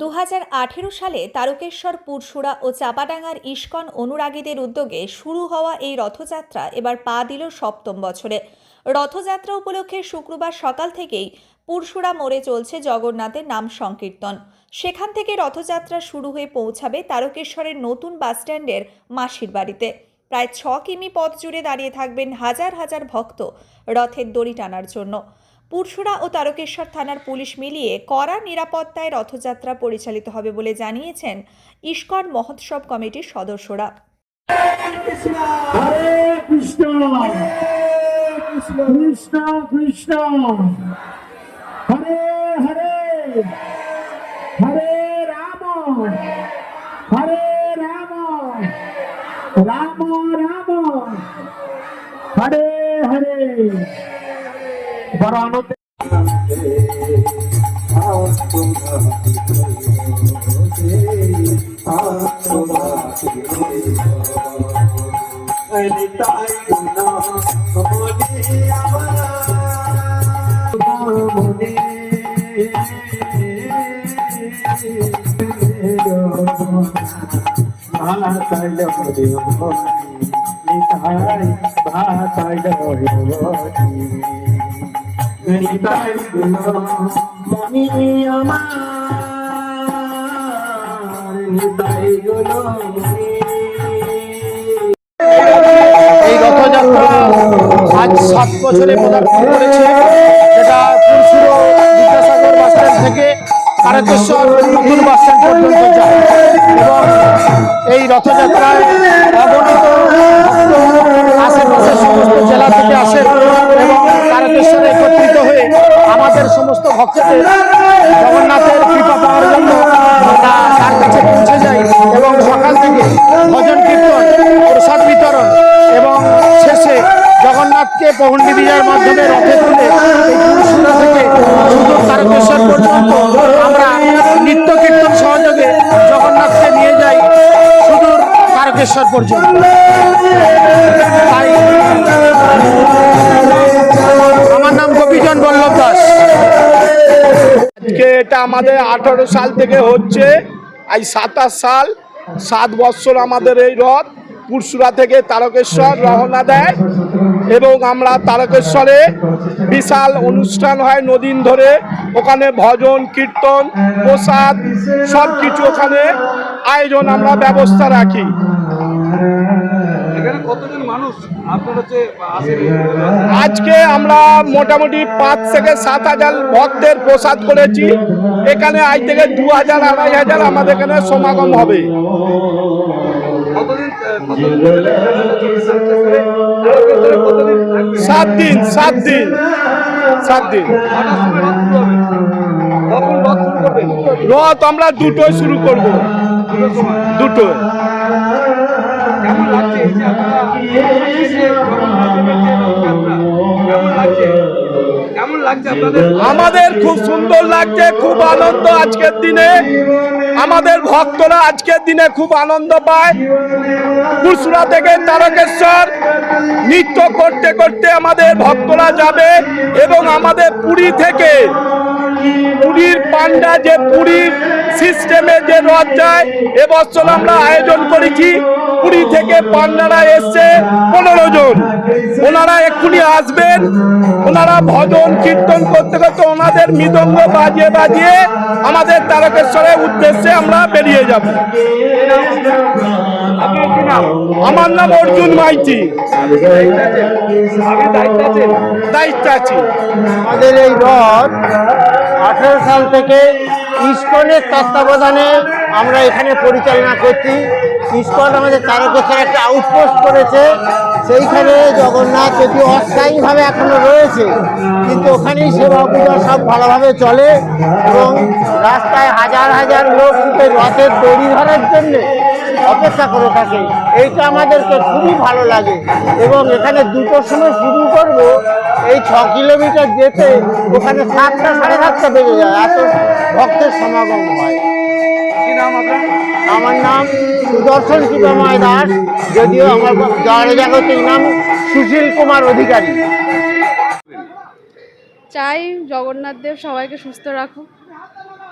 দু হাজার আঠেরো সালে তারকেশ্বর পুরসুরা ও চাপাডাঙ্গার ইস্কন অনুরাগীদের উদ্যোগে শুরু হওয়া এই রথযাত্রা এবার পা দিল সপ্তম বছরে। রথযাত্রা উপলক্ষে শুক্রবার সকাল থেকেই পুরসুরা মোড়ে চলছে জগন্নাথের নাম সংকীর্তন। সেখান থেকে রথযাত্রা শুরু হয়ে পৌঁছাবে তারকেশ্বরের নতুন বাসস্ট্যান্ডের মাসির বাড়িতে। প্রায় ছ কিমি পথ জুড়ে দাঁড়িয়ে থাকবেন হাজার হাজার ভক্ত রথের দড়ি টানার জন্য। পুরসুরা ও তারকেশ্বর থানার পুলিশ মিলিয়ে কড়া নিরাপত্তায় রথযাত্রা পরিচালিত হবে বলে জানিয়েছেন ইস্কন মহোৎসব কমিটির সদস্যরা। রাম। রাম। রাম রাম। হরে হরে। বড় আনন্দ এই রথযাত্রা আজ সাত বছরে পদার্পণ করেছে যেটা বিদ্যাসাগর বাসস্ট্যান্ড থেকে তারকেশ্বর নতুন বাসস্ট্যান্ড পর্যন্ত যায়। এবং এই রথযাত্রায় আশেপাশের সমস্ত জেলা থেকে আসেন এবং তারকেশ্বরে একত্রিত আমাদের সমস্ত ভক্তদের জগন্নাথের কৃপা পাওয়ার জন্য আমরা তার কাছে পৌঁছে যাই এবং সকাল থেকে ভজন কীর্তন, প্রসাদ বিতরণ এবং শেষে জগন্নাথকে পহন্ডি বিজয়ের মাধ্যমে রথে তুলে থেকে সুদূর তারকেশ্বর পর্যন্ত আমরা নিত্য কীর্তন সহযোগে জগন্নাথকে নিয়ে যাই সুদূর তারকেশ্বর পর্যন্ত। তাই আমার নাম গোপীজন বল্লভ দাস। এটা আমাদের আঠারো সাল থেকে হচ্ছে। আজ সাতাশ সাল, সাত বৎসর আমাদের এই রথ। পুরসুরা থেকে তারকেশ্বর রওনা দেয় এবং আমরা তারকেশ্বরে বিশাল অনুষ্ঠান হয় নদিন ধরে। ওখানে ভজন, কীর্তন, প্রসাদ সব কিছু ওখানে আয়োজন আমরা ব্যবস্থা রাখি। কতজন মানুষ? আপনার হচ্ছে আজকে আমরা মোটামুটি পাঁচ থেকে সাত হাজার ভক্তের প্রসাদ করেছি। এখানে আজ থেকে দু হাজার আড়াই হাজার আমাদের এখানে সমাগম হবে? সাত দিন সাত দিন সাত দিন রথ আমরা দুটোই শুরু করব। দুটোর আমাদের খুব সুন্দর লাগছে, খুব আনন্দ আজকের দিনে। আমাদের ভক্তরা আজকের দিনে খুব আনন্দ পায়। কুসুরা থেকে তারকেশ্বর নৃত্য করতে করতে আমাদের ভক্তরা যাবে এবং আমাদের পুরী থেকে পুরীর পান্ডা যে পুরীর সিস্টেমে যে রথ যায় এবছর আমরা আয়োজন করেছি। থেকে পান্ডারা এসছে পনেরো জন। ওনারা এক্ষুনি আসবেন। ওনারা ভজন কীর্তন করতে করতে ওনাদের মৃদঙ্গ বাজিয়ে বাজিয়ে আমাদের তারকেশ্বরের উদ্দেশ্যে আমরা বেরিয়ে যাব। আমার নাম অর্জুন মাইতি। দায়িত্ব আছি। আমাদের এই রথ আঠেরো সাল থেকে ইস্কনের তত্ত্বাবধানে আমরা এখানে পরিচালনা করছি। ইস্কন আমাদের তারকেশ্বর একটা আউটপোস্ট করেছে। সেইখানে জগন্নাথ যদি অস্থায়ীভাবে এখনও রয়েছে, কিন্তু ওখানেই সেবা পূজা সব ভালোভাবে চলে এবং রাস্তায় হাজার হাজার লোক রথের দড়ি ধরার জন্যে অপেক্ষা করে থাকে। এইটা আমাদেরকে খুবই ভালো লাগে এবং এখানে দুটোর সময় শুরু করব, এই ছ কিলোমিটার যেতে ওখানে সাতটা, সাড়ে সাতটা বেজে যায়, এত ভক্তের সমাগম হয়। আমার নাম সুদর্শন শিবময় দাস যদিও আমার জগতের নাম সুশীল কুমার অধিকারী। চাই জগন্নাথ দেব সবাইকে সুস্থ রাখুক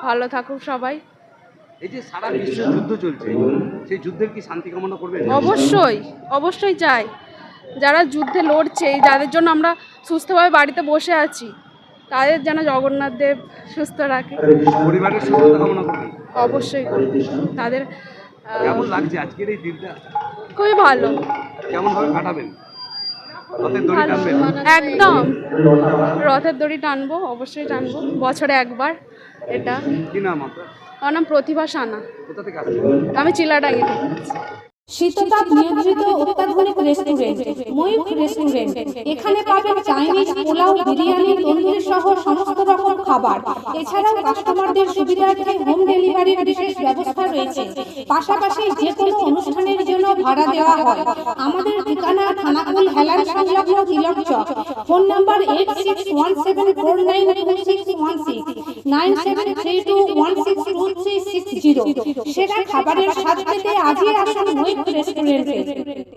ভালো থাকুক সবাই। এই যে সারা বিশ্ব যুদ্ধ চলছে সেই যুদ্ধের কি শান্তি কামনা করবেন? অবশ্যই অবশ্যই চাই। যারা যুদ্ধে লড়ছে যাদের জন্য আমরা সুস্থভাবে বাড়িতে বসে আছি তাদের যেন জগন্নাথ দেব সুস্থ রাখে। পরিবারের সুস্থতা কামনা করবেন। অবশ্যই। করবে তাদের কেমন লাগছে আজকের এই দিনটা? খুবই ভালো। কেমন ভাবে কাটাবেন একদম। রথের দড়ি টানবো অবশ্যই টানবো। বছরে একবার এটা। কি নাম আপনার? আমার নাম প্রতিভা সানা। আমি চিলাডাঙ্গি। শীততাপ নিয়ন্ত্রিত অত্যাধুনিক রেস্টুরেন্ট ময়ূখ রেস্টুরেন্ট এখানে পাবেন চাইনিজ পোলাও, বিরিয়ানি, তন্দুরি সহ সমস্ত রকম খাবার। এছাড়াও কাস্টমারদের সুবিধার্থে হোম ডেলিভারির বিশেষ ব্যবস্থা রয়েছে। পাশাপাশি যে কোনো অনুষ্ঠানের জন্য ভাড়া দেওয়া হয়। আমাদের ঠিকানা থানাকুল হেলান সংলগ্ন Tilak Chak. Phone number eight six one seven four nine two six one six nine seven three two one six two three six zero. সেরা খাবারের স্বাদ আজই আসুন মৈত্র রেস্টুরেন্টে